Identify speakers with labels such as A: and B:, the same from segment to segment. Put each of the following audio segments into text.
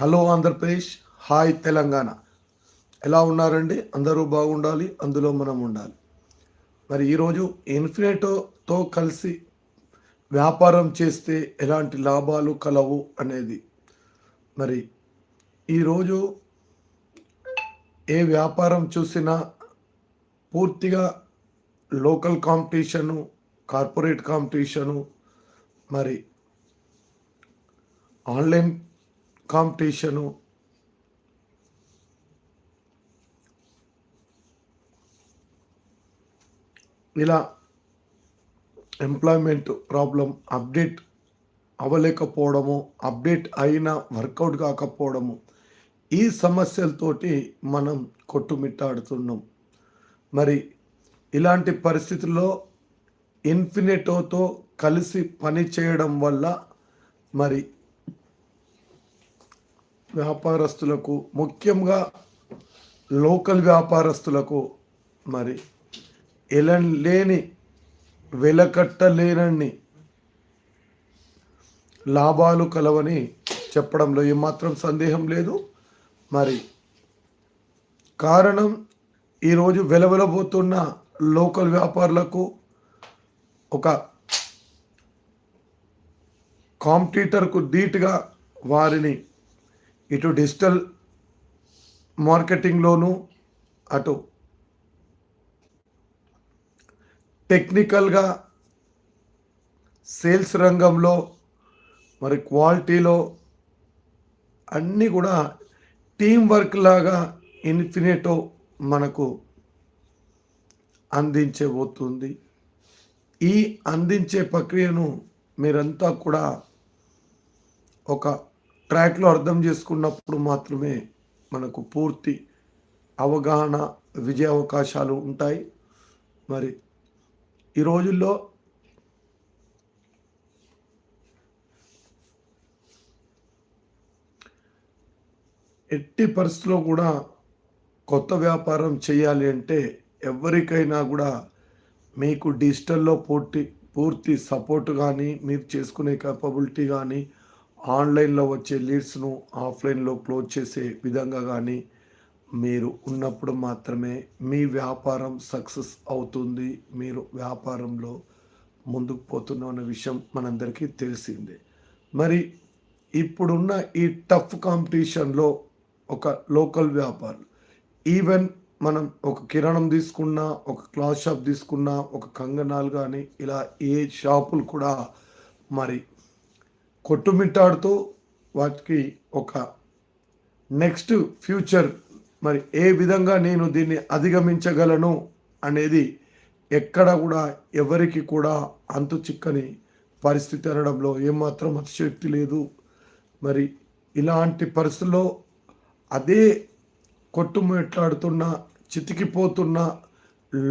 A: Hello Andhra Pradesh hi Telangana. ఎలా ఉన్నారండి? అందరూ బాగుండాలి అందులో మనం ఉండాలి. మరి ఈరోజు ఇన్ఫినిటోతో కలిసి వ్యాపారం చేస్తే ఎలాంటి లాభాలు కలవు అనేది. మరి ఈరోజు ఏ వ్యాపారం చూసినా పూర్తిగా లోకల్ కాంపిటీషను కార్పొరేట్ కాంపిటీషను మరి ఆన్లైన్ కాంపిటీషను. ఇలా ఎంప్లాయ్మెంట్ ప్రాబ్లం అప్డేట్ అవ్వలేకపోవడము అప్డేట్ అయినా వర్కౌట్ కాకపోవడము ఈ సమస్యలతోటి మనం కొట్టుమిట్టాడుతున్నాం. మరి ఇలాంటి పరిస్థితుల్లో ఇన్ఫినిటోతో కలిసి పని చేయడం వల్ల మరి వ్యాపారస్తులకు ముఖ్యంగా లోకల్ వ్యాపారస్తులకు మరి ఎలా లేని వెలకట్టలేనన్ని లాభాలు కలవని చెప్పడంలో ఏమాత్రం సందేహం లేదు. మరి కారణం ఈరోజు వెలవెలబోతున్న లోకల్ వ్యాపారులకు ఒక కాంపిటీటర్కు ధీటుగా వారిని ఇటు డిజిటల్ మార్కెటింగ్లోనూ అటు టెక్నికల్గా సేల్స్ రంగంలో మరి క్వాలిటీలో అన్నీ కూడా టీం వర్క్ లాగా ఇన్ఫినిటో మనకు అందించబోతుంది. ఈ అందించే ప్రక్రియను మీరంతా కూడా ఒక ట్రాక్లో అర్థం చేసుకున్నప్పుడు మాత్రమే మనకు పూర్తి అవగాహన విజయ అవకాశాలు ఉంటాయి. మరి ఈ రోజుల్లో ఎట్టి పరిస్థితుల్లో కూడా కొత్త వ్యాపారం చేయాలి అంటే ఎవరికైనా కూడా మీకు డిజిటల్లో పూర్తి పూర్తి సపోర్ట్ కానీ మీరు చేసుకునే కేపబిలిటీ కానీ ఆన్లైన్లో వచ్చే లీడ్స్ను ఆఫ్లైన్లో క్లోజ్ చేసే విధంగా కానీ మీరు ఉన్నప్పుడు మాత్రమే మీ వ్యాపారం సక్సెస్ అవుతుంది మీరు వ్యాపారంలో ముందుకు పోతున్న అనే విషయం మనందరికీ తెలిసిందే. మరి ఇప్పుడున్న ఈ టఫ్ కాంపిటీషన్లో ఒక లోకల్ వ్యాపారం ఈవెన్ మనం ఒక కిరాణం తీసుకున్నా ఒక క్లాత్ షాప్ తీసుకున్నా ఒక కంగనాలు కానీ ఇలా ఏ షాపులు కూడా మరి కొట్టుమిట్టాడుతూ వాటికి ఒక నెక్స్ట్ ఫ్యూచర్ మరి ఏ విధంగా నేను దీన్ని అధిగమించగలను అనేది ఎక్కడ కూడా ఎవరికి కూడా అంతు చిక్కని పరిస్థితి అనడంలో ఏమాత్రం అతిశక్తి లేదు. మరి ఇలాంటి పరిస్థితుల్లో అదే కొట్టుమిట్లాడుతున్న చితికిపోతున్న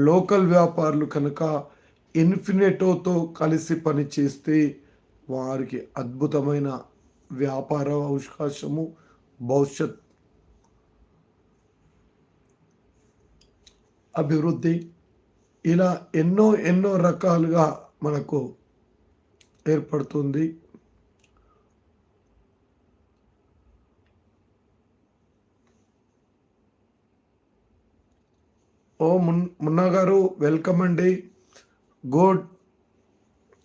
A: లోకల్ వ్యాపారులు కనుక ఇన్ఫినేటోతో కలిసి పని చేస్తే వారికి అద్భుతమైన వ్యాపార అవకాశము భవిష్యత్ అభివృద్ధి. ఇలా ఎన్నో ఎన్నో రకాలుగా మనకు ఏర్పడుతుంది. ఓ మున్ మున్నా గారు వెల్కమ్ అండి. Good.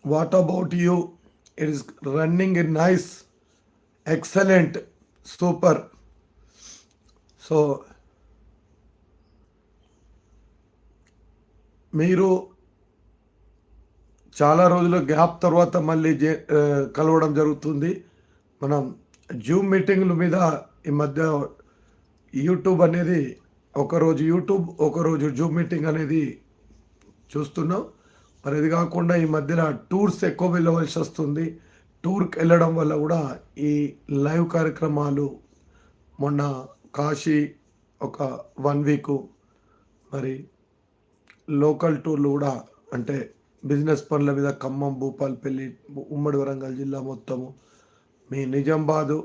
A: What about you? It is running in nice excellent super so మీరు చాలా రోజుల గ్యాప్ తర్వాత మళ్ళీ జే కలవడం జరుగుతుంది. మనం జూమ్ మీటింగ్ల మీద ఈ మధ్య యూట్యూబ్ అనేది ఒకరోజు యూట్యూబ్ ఒకరోజు జూమ్ మీటింగ్ అనేది చూస్తున్నాం. మరి ఇది కాకుండా ఈ మధ్యన టూర్స్ ఎక్కువ వెళ్ళవలసి వస్తుంది. టూర్కి వెళ్ళడం వల్ల కూడా ఈ లైవ్ కార్యక్రమాలు మొన్న కాశీ ఒక వన్ వీకు మరి లోకల్ టూర్లు కూడా అంటే బిజినెస్ పనుల మీద ఖమ్మం భూపాల్పల్లి ఉమ్మడి వరంగల్ జిల్లా మొత్తము మీ నిజామాబాదు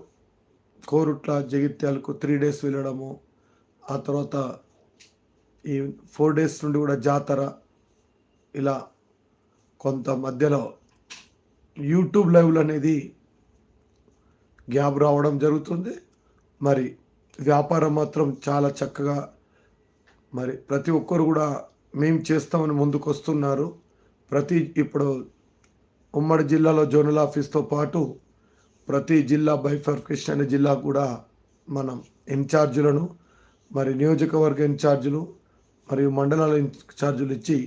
A: కోరుట్ల జగిత్యాలకు త్రీ డేస్ వెళ్ళడము ఆ తర్వాత ఈ ఫోర్ డేస్ నుండి కూడా జాతర ఇలా కొంత మధ్యలో యూట్యూబ్ లైవ్లు అనేది గ్యాప్ రావడం జరుగుతుంది. మరి వ్యాపారం మాత్రం చాలా చక్కగా మరి ప్రతి ఒక్కరు కూడా మేము చేస్తామని ముందుకు వస్తున్నారు ప్రతి ఇప్పుడు ఉమ్మడి జిల్లాలో జోనల్ ఆఫీస్తో పాటు ప్రతి జిల్లా బైఫర్కేషన్ అనే జిల్లా కూడా మనం ఇన్ఛార్జీలను మరి నియోజకవర్గ ఇన్ఛార్జీలు మరియు మండలాల ఇన్ఛార్జీలు ఇచ్చి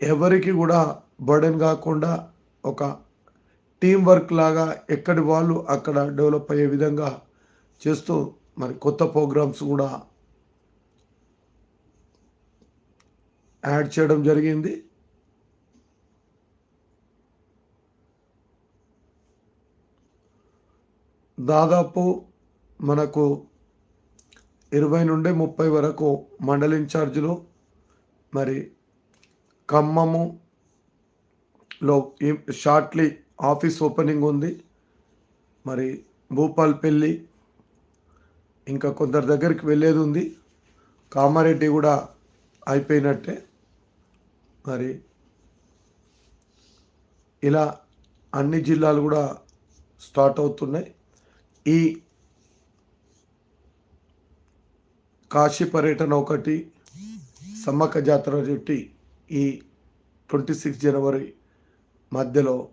A: ఎవరికి కూడా బర్డెన్ కాకుండా ఒక టీం వర్క్ లాగా ఎక్కడి వాళ్ళు అక్కడ డెవలప్ అయ్యే విధంగా చేస్తూ మరి కొత్త ప్రోగ్రామ్స్ కూడా యాడ్ చేయడం జరిగింది. దాదాపు మనకు ఇరవై నుండి ముప్పై వరకు మండల ఇన్ఛార్జీలు మరి ఖమ్మములో షార్ట్లీ ఆఫీస్ ఓపెనింగ్ ఉంది. మరి భూపాల్పల్లి ఇంకా కొందరి దగ్గరికి వెళ్ళేది ఉంది. కామారెడ్డి కూడా అయిపోయినట్టే. మరి ఇలా అన్ని జిల్లాలు కూడా స్టార్ట్ అవుతున్నాయి. ఈ కాశీ పర్యటన ఒకటి సమ్మక్క జాతర చుట్టి ఈ ట్వంటీ సిక్స్ జనవరి మధ్యలో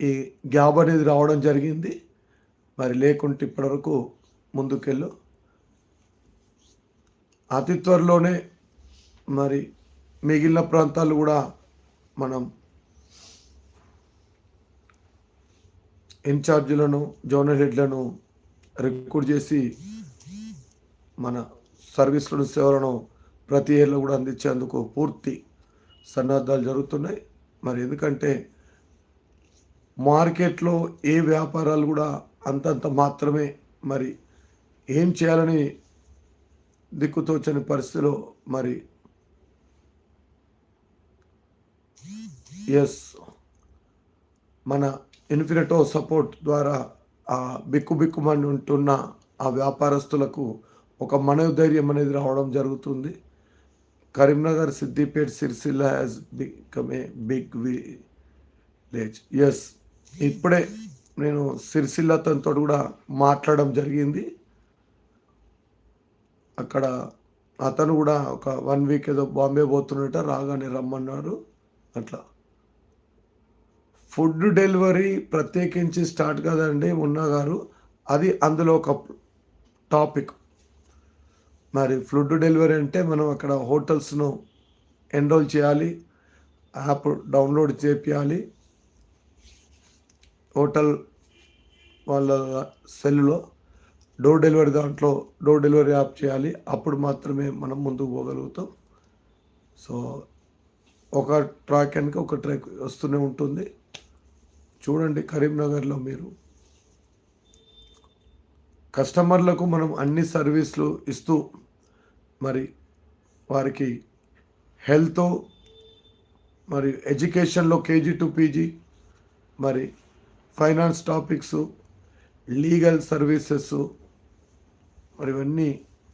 A: ఈ గ్యాబ్ అనేది రావడం జరిగింది. మరి లేకుంటే ఇప్పటివరకు ముందుకెళ్ళు. అతి త్వరలోనే మరి మిగిలిన ప్రాంతాలు కూడా మనం ఇన్ఛార్జీలను జోనల్ హెడ్లను రిక్రూట్ చేసి మన సర్వీసులను సేవలను ప్రతి ఏళ్ళు కూడా అందించేందుకు పూర్తి సన్నద్ధాలు జరుగుతున్నాయి. మరి ఎందుకంటే మార్కెట్లో ఏ వ్యాపారాలు కూడా అంతంత మాత్రమే మరి ఏం చేయాలని దిక్కుతోచని పరిస్థితిలో మరి ఎస్ మన ఇన్ఫినిటో సపోర్ట్ ద్వారా ఆ బిక్కు బిక్కుమని ఉంటున్న ఆ వ్యాపారస్తులకు ఒక మనోధైర్యం అనేది రావడం జరుగుతుంది. Karimnagar Siddipet Sircilla has become a big village yes ఇప్పుడే నేను సిరిసిల్ల తనతో కూడా మాట్లాడడం జరిగింది. అక్కడ అతను కూడా ఒక వన్ వీక్ ఏదో బాంబే పోతున్నట్ట రాగానే రమ్మన్నారు. అట్లా. ఫుడ్ డెలివరీ ప్రత్యేకించి స్టార్ట్ కదండి ఉన్నా గారు అది అందులో ఒక టాపిక్ మరి ఫుడ్ డెలివరీ అంటే మనం అక్కడ హోటల్స్ను ఎన్రోల్ చేయాలి యాప్ డౌన్లోడ్ చేపించాలి హోటల్ వాళ్ళ సెల్లో డోర్ డెలివరీ దాంట్లో డోర్ డెలివరీ యాప్ చేయాలి. అప్పుడు మాత్రమే మనం ముందుకు పోగలుగుతాం. సో ఒక ట్రాక్ వెనక ఒక ట్రాక్ వస్తూనే ఉంటుంది. చూడండి కరీంనగర్లో మీరు. కస్టమర్లకు మనం అన్ని సర్వీసులు ఇస్తూ మరి వారికి హెల్త్ మరి ఎడ్యుకేషన్లో కేజీ టు పీజీ మరి ఫైనాన్స్ టాపిక్స్ లీగల్ సర్వీసెస్ మరి ఇవన్నీ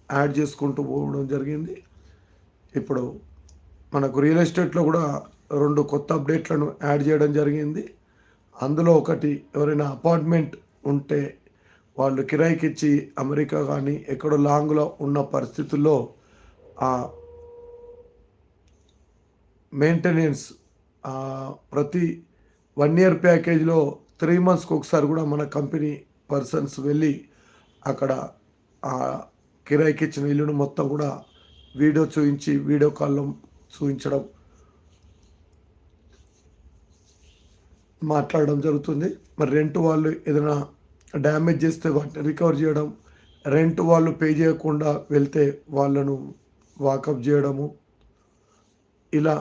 A: యాడ్ చేసుకుంటూ పోవడం జరిగింది. ఇప్పుడు మనకు రియల్ ఎస్టేట్లో కూడా రెండు కొత్త అప్డేట్లను యాడ్ చేయడం జరిగింది. అందులో ఒకటి ఎవరైనా అపార్ట్మెంట్ ఉంటే వాళ్ళు కిరాయికిచ్చి అమెరికా కానీ ఎక్కడో లాంగ్లో ఉన్న పరిస్థితుల్లో ఆ మెయింటెనెన్స్ ప్రతి వన్ ఇయర్ ప్యాకేజ్లో త్రీ మంత్స్కి ఒకసారి కూడా మన కంపెనీ పర్సన్స్ వెళ్ళి అక్కడ ఆ కిరాయికి ఇచ్చిన ఇల్లును మొత్తం కూడా వీడియో చూపించి వీడియో కాల్లో చూపించడం మాట్లాడడం జరుగుతుంది. మరి రెంట్ వాళ్ళు ఏదైనా డ్యామేజ్ చేస్తే వాటిని రికవర్ చేయడం రెంట్ వాళ్ళు పే చేయకుండా వెళ్తే వాళ్ళను వాకప్ చేయడము ఇలా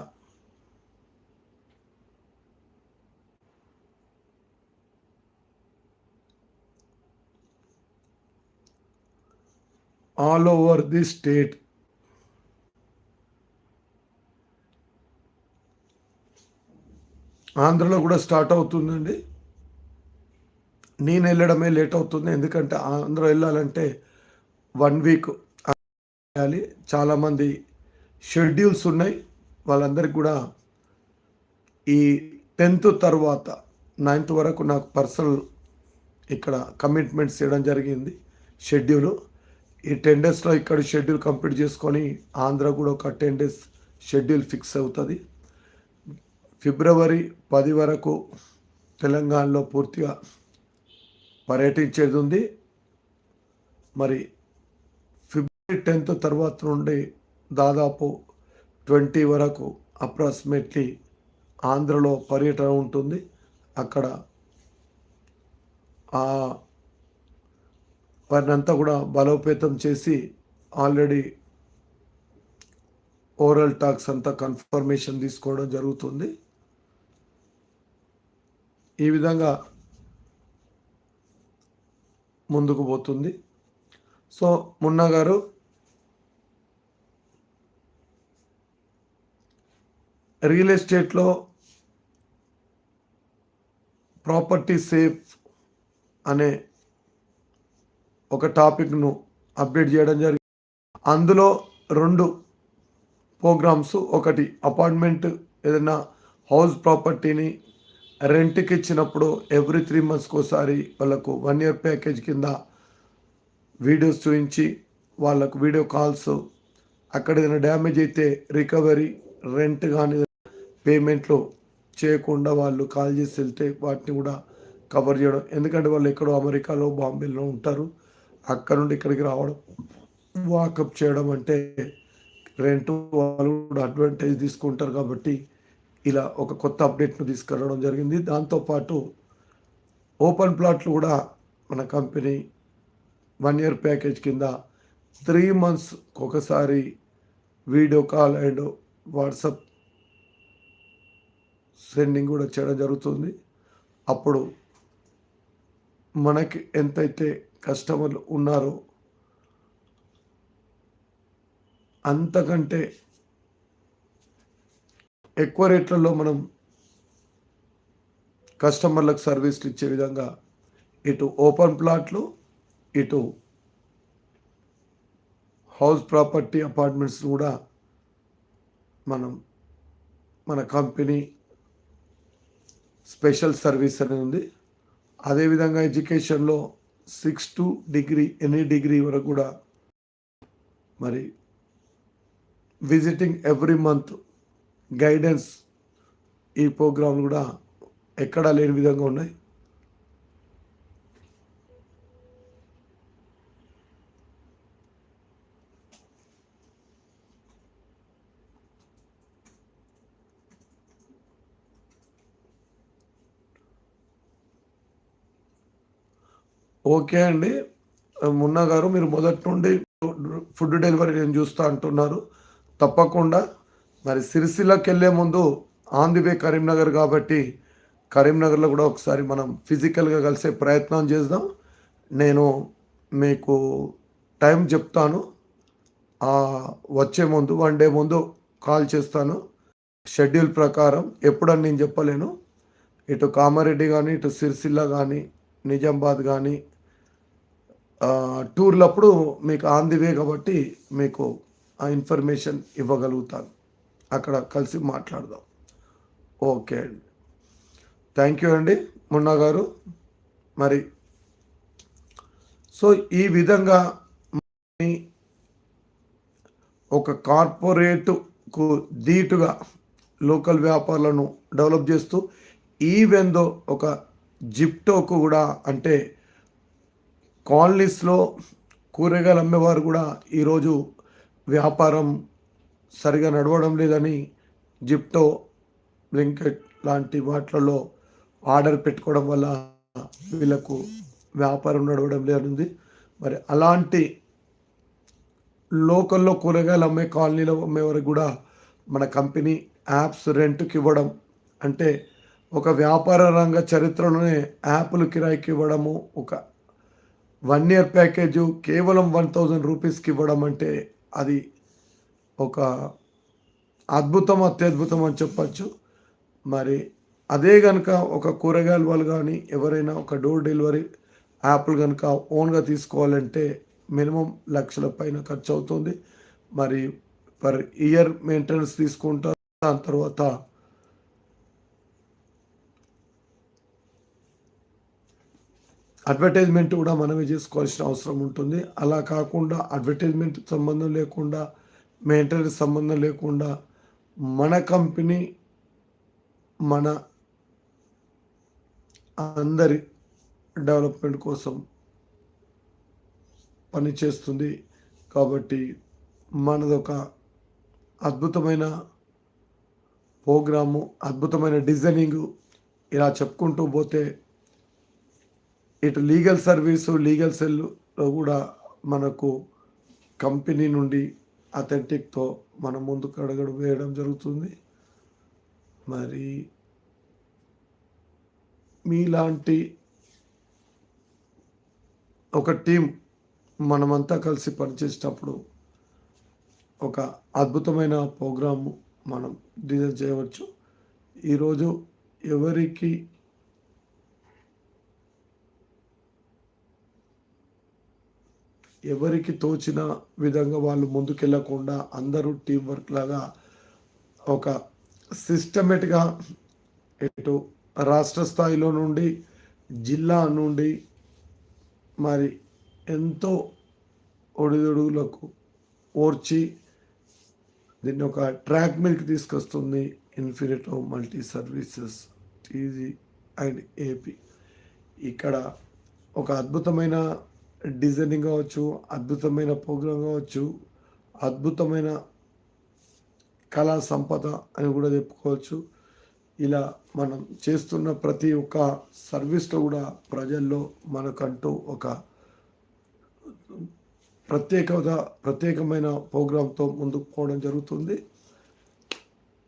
A: ఆల్ ఓవర్ ది స్టేట్. ఆంధ్రలో కూడా స్టార్ట్ అవుతుందండి. నేను వెళ్ళడమే లేట్ అవుతుంది. ఎందుకంటే ఆంధ్ర వెళ్ళాలంటే వన్ వీక్ వెళ్ళాలి చాలామంది షెడ్యూల్స్ ఉన్నాయి. వాళ్ళందరికీ కూడా ఈ టెన్త్ తర్వాత నైన్త్ వరకు నాకు పర్సనల్ ఇక్కడ కమిట్మెంట్స్ చేయడం జరిగింది. షెడ్యూల్. ఈ టెన్ డేస్లో ఇక్కడ షెడ్యూల్ కంప్లీట్ చేసుకొని ఆంధ్ర కూడా ఒక టెన్ డేస్ షెడ్యూల్ ఫిక్స్ అవుతుంది. ఫిబ్రవరి పది వరకు తెలంగాణలో పూర్తిగా పర్యటించేది ఉంది. మరి టెన్త్ తర్వాత నుండి దాదాపు ట్వంటీ వరకు అప్రాక్సిమేట్లీ ఆంధ్రలో పర్యటన ఉంటుంది. అక్కడ వారిని అంతా కూడా బలోపేతం చేసి ఆల్రెడీ ఓరల్ టాక్స్ అంతా కన్ఫర్మేషన్ తీసుకోవడం జరుగుతుంది. ఈ విధంగా ముందుకు పోతుంది. సో మున్నా గారు రియల్ ఎస్టేట్లో ప్రాపర్టీ సేఫ్ అనే ఒక టాపిక్ను అప్డేట్ చేయడం జరిగింది. అందులో రెండు ప్రోగ్రామ్స్. ఒకటి అపార్ట్మెంట్ ఏదైనా హౌస్ ప్రాపర్టీని రెంట్కి ఇచ్చినప్పుడు ఎవ్రీ త్రీ మంత్స్కి ఒకసారి వాళ్ళకు వన్ ఇయర్ ప్యాకేజ్ కింద వీడియోస్ చూపించి వాళ్ళకు వీడియో కాల్స్. అక్కడ ఏదైనా డ్యామేజ్ అయితే రికవరీ రెంట్ కానీ పేమెంట్లు చేయకుండా వాళ్ళు కాల్ చేసి వెళ్తే వాటిని కూడా కవర్ చేయడం. ఎందుకంటే వాళ్ళు ఎక్కడో అమెరికాలో బాంబేలో ఉంటారు. అక్కడ నుండి ఇక్కడికి రావడం వాకప్ చేయడం అంటే రెంట్ వాళ్ళు కూడా అడ్వాంటేజ్ తీసుకుంటారు కాబట్టి ఇలా ఒక కొత్త అప్డేట్ను తీసుకురావడం జరిగింది. దాంతోపాటు ఓపెన్ ప్లాట్లు కూడా మన కంపెనీ వన్ ఇయర్ ప్యాకేజ్ కింద త్రీ మంత్స్ ఒకసారి video call and WhatsApp sending కూడా చేయడం జరుగుతుంది. అప్పుడు మనకి ఎంతైతే కస్టమర్లు ఉన్నారో అంతకంటే ఎక్కువ రేట్లలో మనం కస్టమర్లకు సర్వీస్ ఇచ్చే విధంగా ఇటు ఓపెన్ ప్లాట్లు ఇటు హౌస్ ప్రాపర్టీ అపార్ట్మెంట్స్ కూడా మనం మన కంపెనీ స్పెషల్ సర్వీస్ అనేది ఉంది. అదేవిధంగా ఎడ్యుకేషన్లో six to degree any degree వరకు కూడా మరి విజిటింగ్ ఎవ్రీ మంత్ గైడెన్స్ ఈ ప్రోగ్రాంలు కూడా ఎక్కడా లేని విధంగా ఉన్నాయి. ఓకే అండి. మున్నా గారు మీరు మొదటి నుండి ఫుడ్ డెలివరీ నేను చూస్తా అంటున్నారు. తప్పకుండా. మరి సిరిసిల్లకి వెళ్ళే ముందు ఆన్ ది వే కరీంనగర్ కాబట్టి కరీంనగర్లో కూడా ఒకసారి మనం ఫిజికల్గా కలిసే ప్రయత్నం చేద్దాం. నేను మీకు టైం చెప్తాను. వచ్చే ముందు వన్ డే ముందు కాల్ చేస్తాను. షెడ్యూల్ ప్రకారం ఎప్పుడని నేను చెప్పలేను. ఇటు కామారెడ్డి కానీ ఇటు సిరిసిల్ల కానీ నిజామాబాద్ కానీ టూర్లప్పుడు మీకు ఆన్ ది వే కాబట్టి మీకు ఆ ఇన్ఫర్మేషన్ ఇవ్వగలుగుతాను. అక్కడ కలిసి మాట్లాడదాం. ఓకే అండి. థ్యాంక్ యూ అండి మున్నా గారు. మరి సో ఈ విధంగా మీ ఒక కార్పొరేట్కు ధీటుగా లోకల్ వ్యాపారులను డెవలప్ చేస్తూ ఈవెందో ఒక జిప్టోకు కూడా అంటే కాలనీస్లో కూరగాయలు అమ్మేవారు కూడా ఈరోజు వ్యాపారం సరిగా నడవడం లేదని జిప్టో బ్లింకెట్ లాంటి వాటిలలో ఆర్డర్ పెట్టుకోవడం వల్ల వీళ్ళకు వ్యాపారం నడవడం లేనుంది మరి అలాంటి లోకల్లో కూరగాయలు అమ్మే కాలనీలో అమ్మేవారు కూడా మన కంపెనీ యాప్స్ రెంట్కి ఇవ్వడం అంటే ఒక వ్యాపార రంగ చరిత్రలోనే యాప్లు కిరాయికి ఇవ్వడము ఒక వన్ ఇయర్ ప్యాకేజు కేవలం వన్ థౌజండ్ రూపీస్కి ఇవ్వడం అంటే అది ఒక అద్భుతం అత్యద్భుతం అని చెప్పచ్చు. మరి అదే కనుక ఒక కూరగాయల వాళ్ళు కానీ ఎవరైనా ఒక డోర్ డెలివరీ యాప్లు కనుక ఓన్గా తీసుకోవాలంటే మినిమం లక్షల పైన ఖర్చు అవుతుంది మరి పర్ ఇయర్ మెయింటెనెన్స్ తీసుకుంటారు దాని తర్వాత అడ్వర్టైజ్మెంట్ కూడా మనమే చేసుకోవాల్సిన అవసరం ఉంటుంది. అలా కాకుండా అడ్వర్టైజ్మెంట్ సంబంధం లేకుండా మెయింటెనెన్స్ సంబంధం లేకుండా మన కంపెనీ మన అందరి డెవలప్మెంట్ కోసం పనిచేస్తుంది కాబట్టి మనదొక అద్భుతమైన ప్రోగ్రాము అద్భుతమైన డిజైనింగ్ ఇలా చెప్పుకుంటూ పోతే ఇటు లీగల్ సర్వీసు లీగల్ సెల్లో కూడా మనకు కంపెనీ నుండి అథెంటిక్తో మనం ముందుకు అడగడం వేయడం జరుగుతుంది. మరి మీలాంటి ఒక టీం మనమంతా కలిసి పనిచేసేటప్పుడు ఒక అద్భుతమైన ప్రోగ్రాము మనం డిజైన్ చేయవచ్చు. ఈరోజు ఎవరికి ఎవరికి తోచిన విధంగా వాళ్ళు ముందుకెళ్ళకుండా అందరూ టీం వర్క్ లాగా ఒక సిస్టమేటిక్గా ఎటు రాష్ట్ర స్థాయిలో నుండి జిల్లా నుండి మరి ఎంతో ఒడిదుడుగులకు ఓర్చి దీన్ని ఒక ట్రాక్ మీదకి తీసుకొస్తుంది Infinito multi services TG and AP ఇక్కడ ఒక అద్భుతమైన డిజైనింగ్ కావచ్చు అద్భుతమైన ప్రోగ్రాం కావచ్చు అద్భుతమైన కళా సంపద అని కూడా చెప్పుకోవచ్చు. ఇలా మనం చేస్తున్న ప్రతి ఒక్క సర్వీస్లో కూడా ప్రజల్లో మనకంటూ ఒక ప్రత్యేకత ప్రత్యేకమైన ప్రోగ్రాంతో ముందుకు పోవడం జరుగుతుంది.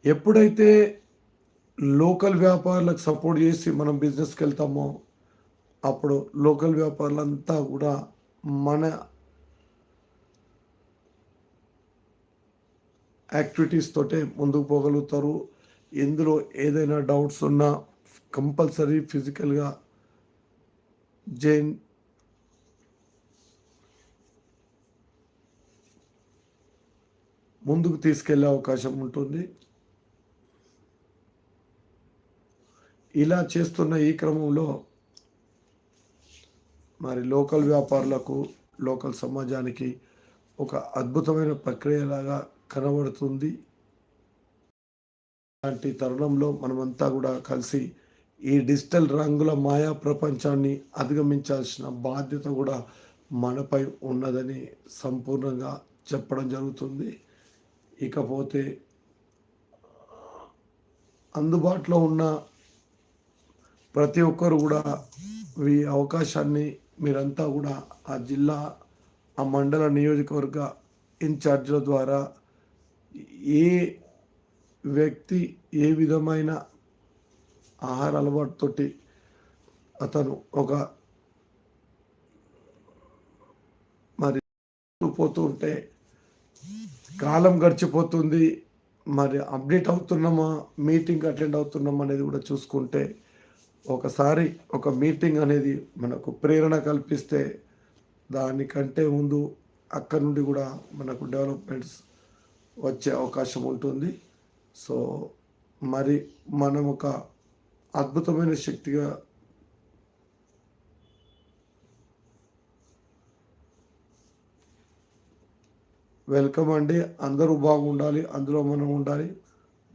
A: ఎప్పుడైతే లోకల్ వ్యాపారులకు సపోర్ట్ చేసి మనం బిజినెస్కి వెళ్తామో అప్పుడు లోకల్ వ్యాపారులంతా కూడా మన యాక్టివిటీస్ తోటే ముందుకు పోగలుగుతారు. ఇందులో ఏదైనా డౌట్స్ ఉన్నా కంపల్సరీ ఫిజికల్గా జైన్ ముందుకు తీసుకెళ్ళే అవకాశం ఉంటుంది. ఇలా చేస్తున్న ఈ క్రమంలో మరి లోకల్ వ్యాపారులకు లోకల్ సమాజానికి ఒక అద్భుతమైన ప్రక్రియలాగా కనబడుతుంది. అలాంటి తరుణంలో మనమంతా కూడా కలిసి ఈ డిజిటల్ రంగుల మాయా ప్రపంచాన్ని అధిగమించాల్సిన బాధ్యత కూడా మనపై ఉన్నదని సంపూర్ణంగా చెప్పడం జరుగుతుంది. ఇకపోతే అందుబాటులో ఉన్న ప్రతి ఒక్కరు కూడా ఈ అవకాశాన్ని మీరంతా కూడా ఆ జిల్లా ఆ మండల నియోజకవర్గ ఇన్ఛార్జ్ల ద్వారా ఏ వ్యక్తి ఏ విధమైన ఆహార అలవాటుతోటి అతను ఒక మరి పోతూ ఉంటే కాలం గడిచిపోతుంది మరి అప్డేట్ అవుతున్నామా మీటింగ్ అటెండ్ అవుతున్నామా అనేది కూడా చూసుకుంటే ఒకసారి ఒక మీటింగ్ అనేది మనకు ప్రేరణ కల్పిస్తే దానికంటే ముందు అక్కడి నుండి కూడా మనకు డెవలప్మెంట్స్ వచ్చే అవకాశం ఉంటుంది. సో మరి మనం ఒక అద్భుతమైన శక్తిగా వెల్కమ్ అండి. అందరూ బాగుండాలి అందులో మనం ఉండాలి.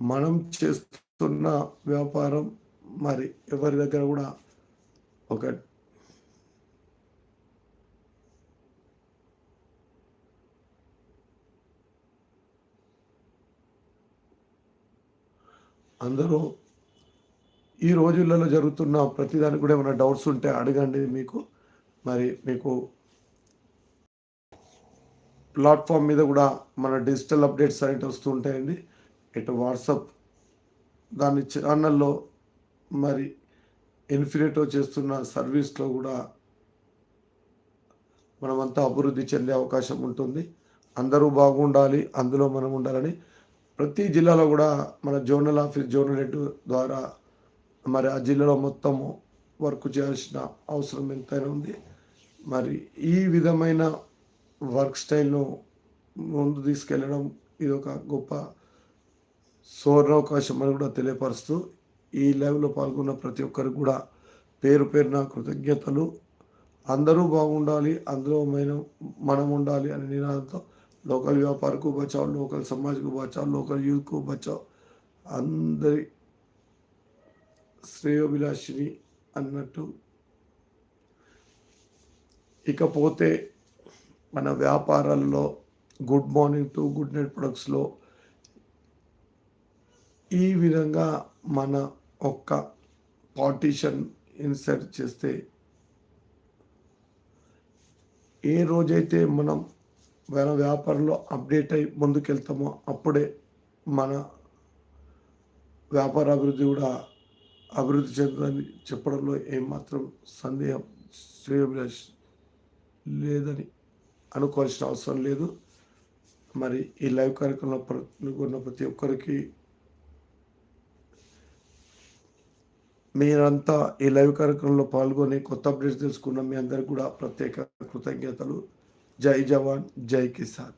A: మనం చేస్తున్న వ్యాపారం మరి ఎవరి దగ్గర కూడా ఒక అందరూ ఈ రోజులలో జరుగుతున్న ప్రతిదానికి కూడా ఏమైనా డౌట్స్ ఉంటే అడగండి మీకు. మరి మీకు ప్లాట్ఫామ్ మీద కూడా మన డిజిటల్ అప్డేట్స్ అనేవి వస్తూ ఉంటాయండి. ఇటు వాట్సప్ దాని ఛానల్లో మరి ఇన్ఫినిటో చేస్తున్న సర్వీస్లో కూడా మనమంతా అభివృద్ధి చెందే అవకాశం ఉంటుంది. అందరూ బాగుండాలి అందులో మనం ఉండాలని. ప్రతి జిల్లాలో కూడా మన జోనల్ ఆఫీస్ జోనల్ హెడ్ ద్వారా మరి ఆ జిల్లాలో మొత్తము వర్క్ చేయాల్సిన అవసరం ఎంతైనా ఉంది. మరి ఈ విధమైన వర్క్ స్టైల్ను ముందు తీసుకెళ్ళడం ఇది ఒక గొప్ప సువర్ణావకాశం అని కూడా తెలియపరుస్తూ ఈ లైవ్లో పాల్గొన్న ప్రతి ఒక్కరికి కూడా పేరు పేరున కృతజ్ఞతలు. అందరూ బాగుండాలి అందరూ మనం మనం ఉండాలి అనే నినాదంతో లోకల్ వ్యాపారకు బచావ్ లోకల్ సమాజ్కు బచావ్ లోకల్ యూత్కు బచావ్ అందరి శ్రేయోభిలాషిని అన్నట్టు. ఇకపోతే మన వ్యాపారాల్లో good morning to good night ప్రొడక్ట్స్లో ఈ విధంగా మన ఒక్క పార్టీషన్ ఇన్సర్ట్ చేస్తే ఏ రోజైతే మనం మన వ్యాపారంలో అప్డేట్ అయి ముందుకెళ్తామో అప్పుడే మన వ్యాపార అభివృద్ధి కూడా అభివృద్ధి చెందని చెప్పడంలో ఏమాత్రం సందేహం శ్రేయోభిలాష్ లేదని అనుకోవాల్సిన అవసరం లేదు. మరి ఈ లైవ్ కార్యక్రమంలో ఉన్న ప్రతి ఒక్కరికి మీరంతా ఈ లైవ్ కార్యక్రమంలో పాల్గొని కొత్త అప్డేట్స్ తెలుసుకున్న మీ అందరికి కూడా ప్రత్యేక కృతజ్ఞతలు. జై జవాన్ జై కిసాన్.